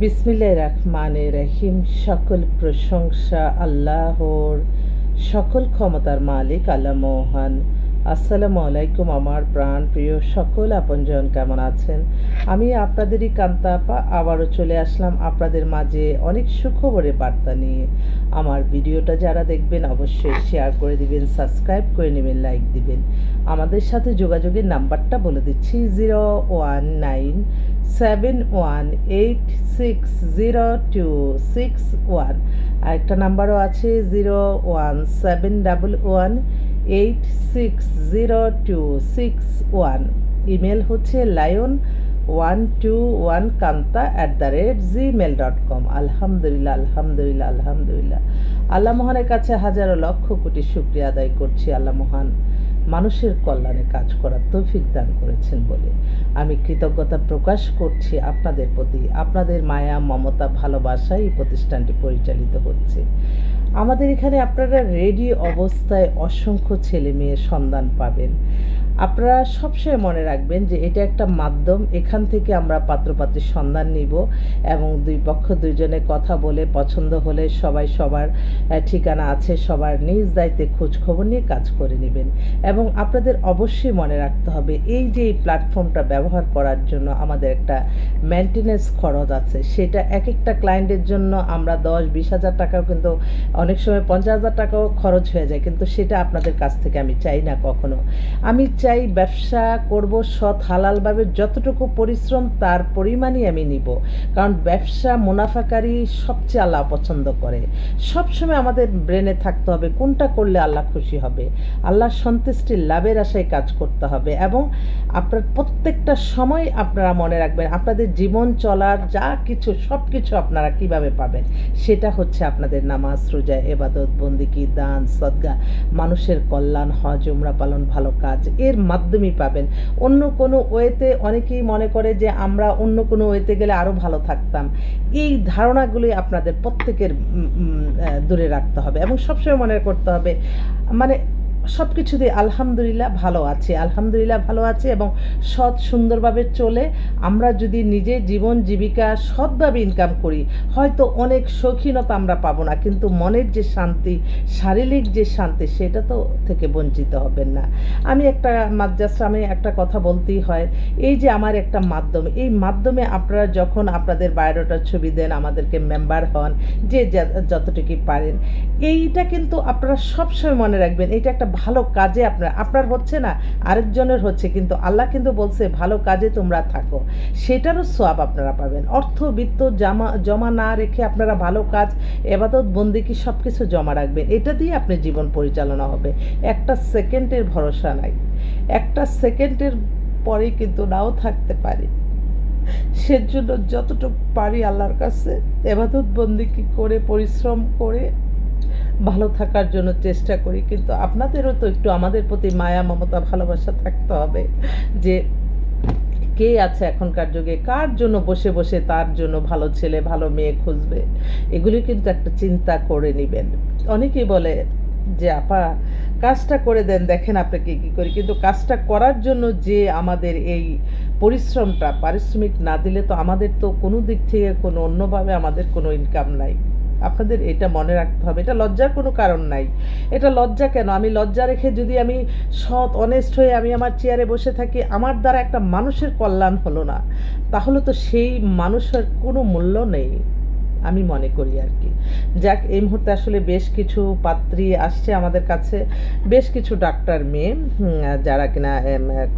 বিসমিল্লাহ রহমান রহিম। সকল প্রশংসা আল্লাহর সকল ক্ষমতার মালিক আল্লাহ মোহান। আসসালামু আলাইকুম আমার প্রাণ প্রিয় সকল আপনজন, কেমন আছেন? আমি আপনাদেরই কান্তাপা, আবারও চলে আসলাম আপনাদের মাঝে অনেক সুখবরে বার্তা নিয়ে। আমার ভিডিওটা যারা দেখবেন অবশ্যই শেয়ার করে দিবেন সাবস্ক্রাইব করে নেবেন লাইক দিবেন। আমাদের সাথে যোগাযোগের নাম্বারটা বলে দিচ্ছি zero one nine seven one eight six zero two six one আরেকটা নাম্বারও আছে zero one seven double one eight six zero two six one email হচ্ছে lion one two one Kanta at the rate gmail dot com আলহামদুলিল্লাহ আলহামদুলিল্লাহ আলহামদুলিল্লাহ। আল্লাহ মহানের কাছে হাজারো লক্ষ কোটি শুক্রিয়া আদায় করছি। আল্লাহ মহান মানুষের কল্যাণে কাজ করার তৌফিক দান করেছেন বলে। আমি কৃতজ্ঞতা প্রকাশ করছি আপনাদের প্রতি। আপনাদের মায়া, মমতা ভালোবাসায় এই প্রতিষ্ঠানটি পরিচালিত হচ্ছে। আমাদের এখানে আপনারা রেডি অবস্থায় অসংখ্য ছেলে মেয়ের সন্ধান পাবেন। আপনারা সবসময় মনে রাখবেন যে এটা একটা মাধ্যম, এখান থেকে আমরা পাত্রপাত্রীর সন্ধান নিব এবং দুই পক্ষ দুইজনে কথা বলে, পছন্দ হলে সবাই সবার ঠিকানা আছে, সবার নিজ দায়িত্বে খোঁজখবর নিয়ে কাজ করে নেবেন। এবং আপনাদের অবশ্যই মনে রাখতে হবে, এই যে এই প্ল্যাটফর্মটা ব্যবহার করার জন্য আমাদের একটা মেনটেনেন্স খরচ আছে, সেটা এক একটা ক্লায়েন্টের জন্য আমরা দশ, বিশ হাজার টাকাও কিন্তু অনেক সময় পঞ্চাশ হাজার টাকাও খরচ হয়ে যায়, কিন্তু সেটা আপনাদের কাছ থেকে আমি চাই না কখনো। আমি চাই ব্যবসা করব সৎ, হালালভাবে, যতটুকু পরিশ্রম তার পরিমাণই আমি নিব। কারণ ব্যবসা মুনাফাকারী সবচেয়ে আল্লাহ পছন্দ করে। সবসময় আমাদের ব্রেনে থাকতে হবে, কোনটা করলে আল্লাহ খুশি হবে। আল্লাহ সন্তুষ্টির লাভের আশায় কাজ করতে হবে এবং আপনার প্রত্যেকটা সময় আপনারা মনে রাখবেন, আপনাদের জীবন চলার যা কিছু সব কিছু আপনারা কীভাবে পাবেন, সেটা হচ্ছে আপনাদের নামাজ, রোজা, এবাদত, বন্দিকি, দান, সদ্গা। মানুষের কল্যাণ, হজ, উমরা পালন, ভালো কাজ, এর মাধ্যমেই পাবেন। অন্য কোনো ওয়েতে অনেকেই মনে করে যে আমরা অন্য কোনো ওয়েতে গেলে আরও ভালো থাকতাম। এই ধারণাগুলি আপনাদের প্রত্যেকের দূরে রাখতে হবে এবং সবসময় মনে করতে হবে মানে সব কিছু দিয়ে আলহামদুলিল্লাহ ভালো আছে, আলহামদুলিল্লাহ ভালো আছে এবং সৎ সুন্দরভাবে চলে। আমরা যদি নিজে জীবন জীবিকা সৎভাবে ইনকাম করি, হয়তো অনেক শৌখিনতা আমরা পাবো না, কিন্তু মনের যে শান্তি, শারীরিক যে শান্তি, সেটা তো থেকে বঞ্চিত হবেন না। আমি একটা মাদ্রাসামে একটা কথা বলতেই হয়, এই যে আমার একটা মাধ্যম, এই মাধ্যমে আপনারা যখন আপনাদের বায়োডাটার ছবি দেন, আমাদেরকে মেম্বার হন, যে যতটুকু পারেন, এইটা কিন্তু আপনারা সবসময় মনে রাখবেন এটা একটা ভালো কাজে আপনার আপনার হচ্ছে না, আরেকজনের হচ্ছে, কিন্তু আল্লাহ কিন্তু বলছে, ভালো কাজে তোমরা থাকো। সেটারও সোয়াব আপনারা পাবেন। অর্থ বিত্ত জামা, জমা না রেখে আপনারা ভালো কাজ, এবাদত বন্দিকি সব কিছু জমা রাখবেন। এটা দিয়ে আপনার জীবন পরিচালনা হবে। একটা সেকেন্ডের ভরসা নাই। একটা সেকেন্ডের পরেই কিন্তু নাও থাকতে পারি। সেজন্য যতটুকু পারি আল্লাহর কাছে, এবাদত বন্দিকি করে, পরিশ্রম করে ভালো থাকার জন্য চেষ্টা করি, কিন্তু আপনাদেরও তো একটু আমাদের প্রতি মায়া, মমতা, ভালোবাসা থাকতে হবে যে কে আছে এখনকার যুগে, কার জন্য বসে বসে তার জন্য ভালো ছেলে, ভালো মেয়ে খুঁজবে, এগুলি কিন্তু একটা চিন্তা করে নেবেন। অনেকেই বলে যে, আপা, কাজটা করে দেন, দেখেন আপনাকে কী করি। কিন্তু কাজটা করার জন্য যে আমাদের এই পরিশ্রমটা, পারিশ্রমিক না দিলে তো আমাদের তো কোনো দিক থেকে কোনো অন্যভাবে আমাদের কোনো ইনকাম নাই। আপনাদের এটা মনে রাখতে হবে। এটা লজ্জার কোনো কারণ নাই। এটা লজ্জা কেন? আমি লজ্জা রেখে যদি আমি সৎ অনেস্ট হয়ে আমি আমার চেয়ারে বসে থাকি, আমার দ্বারা একটা মানুষের কল্যাণ হলো না। তাহলে তো সেই মানুষের কোনো মূল্য নেই। আমি মনে করি আর কি। যাক, এই মুহূর্তে আসলে বেশ কিছু পাত্রী আসছে আমাদের কাছে। বেশ কিছু ডাক্তার মেয়ে যারা কিনা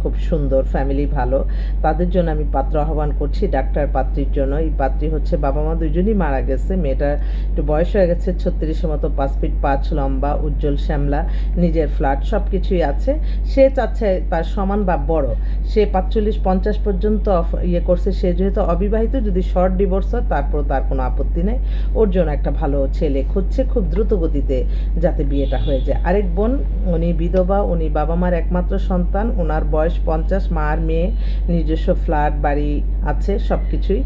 খুব সুন্দর ফ্যামিলি ভালো, তাদের জন্য আমি পাত্র আহ্বান করছি ডাক্তার পাত্রীর জন্য। এই পাত্রী হচ্ছে বাবা মা দুজনই মারা গেছে। মেয়েটার একটু বয়স হয়ে গেছে, ছত্রিশের মতো, পাঁচ ফিট পাঁচ, লম্বা, উজ্জ্বল, শ্যামলা, নিজের ফ্ল্যাট সব কিছুই আছে। সে চাচ্ছে তার সমান বা বড়। সে পাঁচচল্লিশ, পঞ্চাশ পর্যন্ত ইয়ে করছে। সে যেহেতু অবিবাহিত, যদি শর্ট ডিভোর্স হয় তারপর তার কোনো আপত্তি নেই ওর জন্য একটা ভালো ছেলে খুঁজছে খুব দ্রুত গতিতে যাতে বিয়েটা হয়ে যায়। আরেক বোন, উনি বিধবা, উনি বাবা মার একমাত্র সন্তান ওনার বয়স পঞ্চাশ, মা আর মেয়ে, নিজস্ব ফ্ল্যাট, বাড়ি আছে সব কিছুই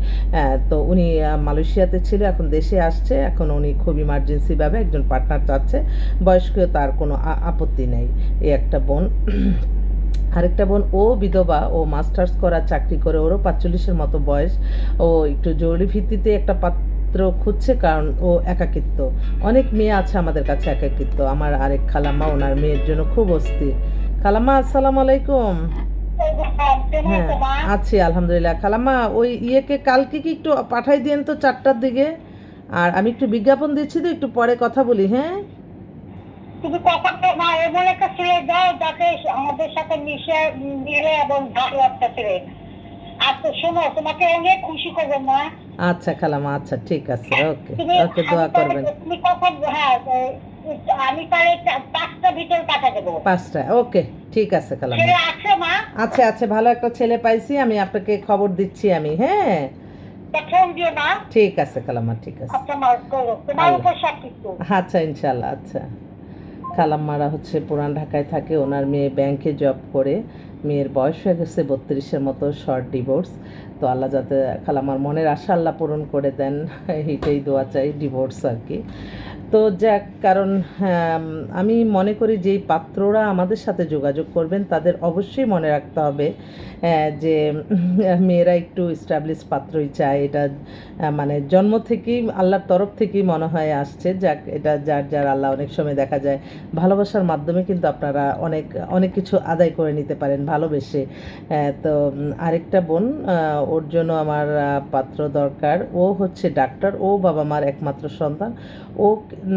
তো উনি মালয়েশিয়াতে ছিল, এখন দেশে আসছে, এখন উনি খুব ইমার্জেন্সিভাবে একজন পার্টনার চাচ্ছে, বয়স্ক তার কোনো আপত্তি নেই, এই একটা বোন। আরেকটা বোন, ও বিধবা, ও মাস্টার্স করা, চাকরি করে, ওরও পাঁচচল্লিশের মতো বয়স, ও একটু জরুরি ভিত্তিতে একটা পাত্র খুঁজছে কারণ ও একাকিত্ব। অনেক মেয়ে আছে আমাদের কাছে একাকিত্ব। আমার আরেক খালাম্মা ওনার মেয়ের জন্য খুব অস্থির। খালাম্মা আসসালামু আলাইকুম। হ্যাঁ আছি আলহামদুলিল্লাহ। খালাম্মা ওই ইয়েকে কালকে কি একটু পাঠাই দিয়েন তো চারটার দিকে? আর আমি একটু বিজ্ঞাপন দিচ্ছি তো একটু পরে কথা বলি হ্যাঁ? তুমি কখনো না এমন একটা ছেলে দাও আমাদের সাথে মিশে মিলে এবং ভালো একটা ছেলে। আর তো শোনো তোমাকে অনেক খুশি করব মা। আচ্ছা খালাম্মা আচ্ছা ঠিক আছে ওকে ওকে দোয়া করবেন। হ্যাঁ আমি তাহলে পাঁচটা ভিতরে টাকা দেবো। পাঁচটা ওকে ঠিক আছে খালাম্মা। আছে মা? আচ্ছা আচ্ছা ভালো একটা ছেলে পাইছি আমি আপনাকে খবর দিচ্ছি আমি হ্যাঁ? ঠিক আছে খালাম্মা ঠিক আছে। আচ্ছা কিছু। আচ্ছা ইনশাল্লাহ আচ্ছা। খালাম্মারা হচ্ছে পুরান ঢাকায় থাকে ওনার মেয়ে ব্যাংকে জব করে। মেয়ের বয়স হয়ে গেছে, বত্রিশের মতো শর্ট ডিভোর্স তো আল্লাহ যাতে খালাম্মার মনের আশা আল্লাহ পূরণ করে দেন, এইটাই দোয়া চাই ডিভোর্স আর কি। তো যাক, কারণ, আমি মনে করি যেই পাত্ররা আমাদের সাথে যোগাযোগ করবেন, তাদের অবশ্যই মনে রাখতে হবে যে মেয়েরা একটু স্টাবলিশ পাত্রই চায়। এটা মানে জন্ম থেকেই, আল্লাহর তরফ থেকেই মনে হয় আসছে। যাক, এটা যার যার আল্লাহ অনেক সময় দেখা যায়, ভালোবাসার মাধ্যমে কিন্তু আপনারা অনেক অনেক কিছু আদায় করে নিতে পারেন। ভালোবেসে। তো আরেকটা বোন ওর জন্য আমার পাত্র দরকার। ও হচ্ছে ডাক্তার, ও বাবা মার একমাত্র সন্তান। ও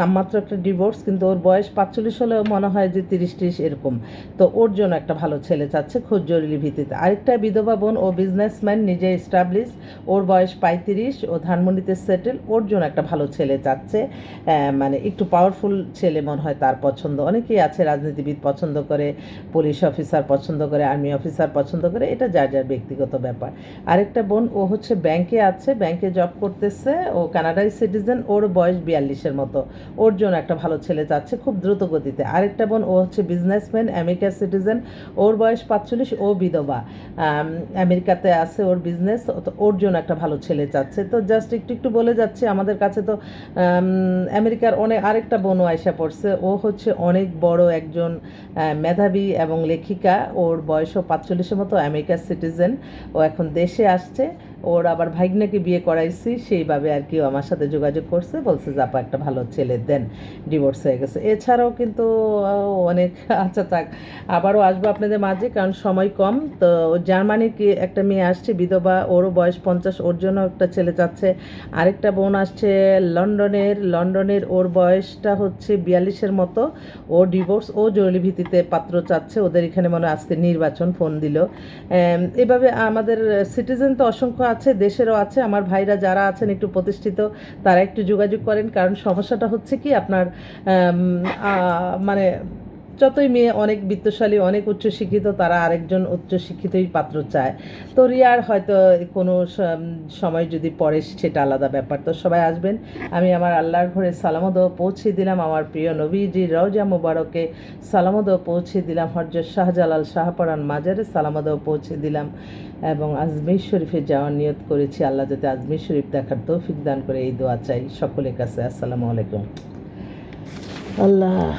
নামমাত্র একটা ডিভোর্স, কিন্তু ওর বয়স পাঁচচল্লিশ হলেও মনে হয় যে তিরিশ তিরিশ এরকম। তো ওর জন্য একটা ভালো ছেলে চাচ্ছে খুব জরুরি ভিত্তিতে। আরেকটা বিধবা বোন, ও বিজনেসম্যান নিজে এস্টাবলিশ ওর বয়স পঁয়ত্রিশ, ও ধানমন্ডিতে সেটেল ওর জন্য একটা ভালো ছেলে চাচ্ছে। মানে একটু পাওয়ারফুল ছেলে মনে হয় তার পছন্দ। অনেকেই আছে রাজনীতিবিদ পছন্দ করে পুলিশ অফিসার পছন্দ করে আর্মি অফিসার পছন্দ করে, এটা যার যার ব্যক্তিগত ব্যাপার। আরেকটা বোন, ও হচ্ছে ব্যাংকে আছে ব্যাংকে জব করতেছে, ও কানাডাই সিটিজেন ওর বয়স বিয়াল্লিশের মতো। ওর জন্য একটা ভালো ছেলে চাচ্ছে খুব দ্রুত গতিতে। আরেকটা বোন, ও হচ্ছে বিজনেসম্যান আমেরিকার সিটিজেন ওর বয়স পাঁচচল্লিশ, ও বিধবা। আমেরিকাতে আছে ওর বিজনেস ওর জন্য একটা ভালো ছেলে চাচ্ছে। তো জাস্ট একটু একটু বলে যাচ্ছে, আমাদের কাছে তো আমেরিকার অনেক আরেকটা বোনও আয়সা পড়ছে। ও হচ্ছে অনেক বড় একজন মেধাবী এবং লেখিকা। ওর বয়সও পাঁচচল্লিশের মতো আমেরিকার সিটিজেন ও এখন দেশে আসছে। ওর আবার ভাগ্নেকে বিয়ে করাইছি, সেইভাবে আর কি আমার সাথে যোগাযোগ করছে, বলছে যে, আপা, একটা ভালো ছেলে, দেন ডিভোর্স হয়ে গেছে। এছাড়াও কিন্তু অনেক আচ্ছা থাক, আবারও আসব আপনাদের মাঝে, কারণ সময় কম। তো জার্মানির কি একটা মেয়ে আসছে, বিধবা, ওরও বয়স পঞ্চাশ, ওর জন্য একটা ছেলে চাচ্ছে। আরেকটা বোন আসছে লন্ডনের লন্ডনের ওর বয়সটা হচ্ছে বিয়াল্লিশের মতো। ও ডিভোর্স ও জরুরি ভিত্তিতে পাত্র চাচ্ছে, ওদের এখানে মনে আজকে নির্বাচন, ফোন দিল। এভাবে আমাদের সিটিজেন তো অসংখ্য আছে, দেশেরও আছে। আমার ভাইরা যারা আছেন একটু প্রতিষ্ঠিত, তারা একটু যোগাযোগ করেন। কারণ সমস্যাটা হচ্ছে কি, আপনার মানে যতই মেয়ে অনেক বিত্তশালী, অনেক উচ্চশিক্ষিত, তারা আরেকজন উচ্চশিক্ষিতই পাত্র চায়। তো রিয়ার হয়তো কোনো সময় যদি পড়ে সেটা আলাদা ব্যাপার। তো সবাই আসবেন, আমি আমার আল্লাহর ঘরে সালামদ পৌঁছে দিলাম। আমার প্রিয় নবীজি রওজা মুবারকে সালামদ পৌঁছে দিলাম। হরজত শাহজালাল শাহপরান মাজারে সালামদ পৌঁছে দিলাম এবং আজমির শরীফে যাওয়ার নিয়ত করেছি। আল্লাহ যাতে আজমির শরীফ দেখার তৌফিক দান করে। এই দোয়া চাই সকলের কাছে। আসসালামু আলাইকুম। আল্লাহ।